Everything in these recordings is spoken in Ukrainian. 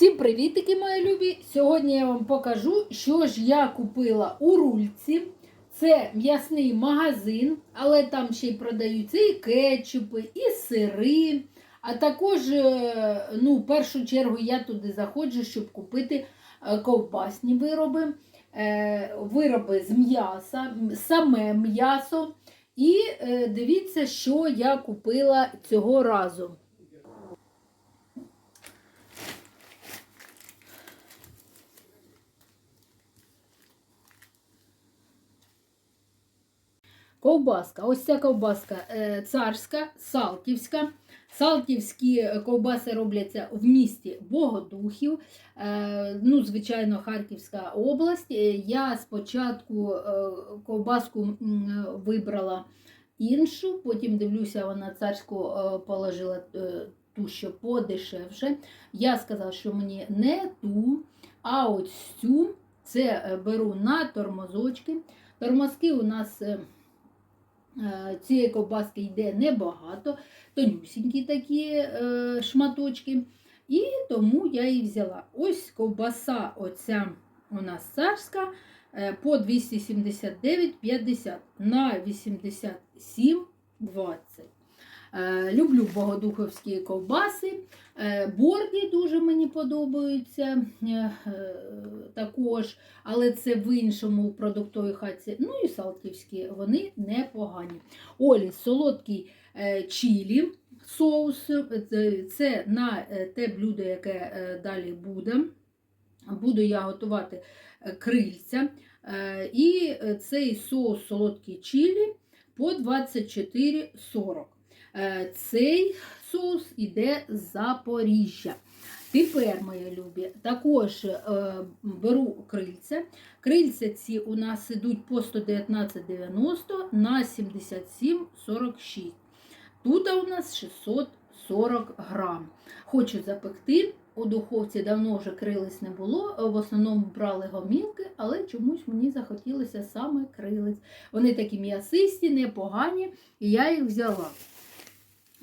Всім привітики, мої любі! Сьогодні я вам покажу, що ж я купила у рульці. Це м'ясний магазин, але там ще й продаються і кетчупи, і сири. А також, е, ну, в першу чергу, я туди заходжу, щоб купити е, ковбасні вироби, е, вироби з м'яса, саме м'ясо. І дивіться, що я купила цього разу. Ковбаска. Ось ця ковбаска е, царська, салтівська. Салтівські ковбаси робляться в місті Богодухів. Е, Ну, звичайно, Харківська область. Е, Я спочатку ковбаску вибрала іншу, потім дивлюся, вона царську положила ту, що подешевше. Я сказала, що мені не ту, а ось цю. Це беру на тормозочки. Тормозки у нас. Е, Цієї ковбаски йде небагато, тонюсінькі такі е, шматочки. І тому я її взяла. Ось ковбаса оця у нас царська е, по 279,50 на 87,20. Е, Люблю богодуховські ковбаси. Е, Борді дуже мені подобаються е, також, але це в іншому продуктовій хаті. Ну і салтівські, вони непогані. Олі, солодкий чілі соус. Це- на те блюдо, яке далі буде. Буду я готувати крильця. І цей соус солодкий чілі по 24,40. Е, Цей соус іде з Запоріжжя. Тепер, мої любі, також е, беру крильця. Крильця ці у нас ідуть по 119,90 на 77,46. Тут у нас 640 грам. Хочу запекти. У духовці давно вже крилець не було. В основному брали гомілки, але чомусь мені захотілося саме крилець. Вони такі м'ясисті, непогані, і я їх взяла.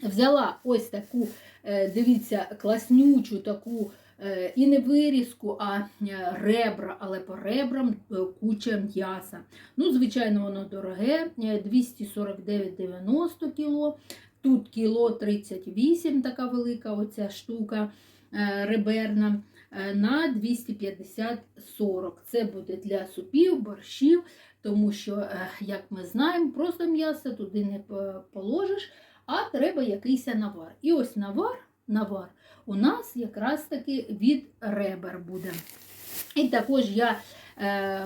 Взяла ось таку, е, дивіться, класнючу таку е, і не вирізку, а е, ребра, але по ребрам куча м'яса. Ну, звичайно, воно дороге, е, 249,90 кіло. Тут кіло 38, така велика оця штука реберна. На 250-40. Це буде для супів, борщів, тому що, як ми знаємо, просто м'ясо туди не положиш, а треба якийсь навар. І ось навар, навар у нас якраз таки від ребер буде. І також я е,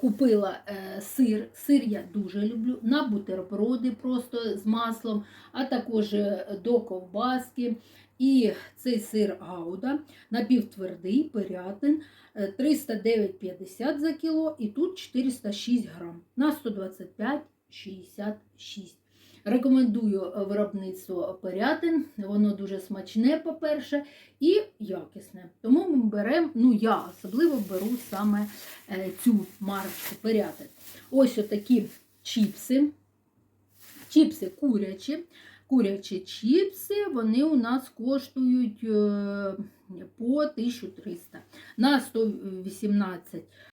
купила е, сир. Сир я дуже люблю на бутерброди просто з маслом, а також е, до ковбаски. І цей сир гауда напівтвердий, перятин, е, 309,50 за кіло, і тут 406 грам на 125,66. Рекомендую е, виробництво перятин, воно дуже смачне, по-перше, і якісне. Тому ми беремо, ну я особливо беру саме е, цю марку перятин. Ось отакі чіпси. Чіпси курячі. Курячі чіпси, вони у нас коштують е, по 1300 на 118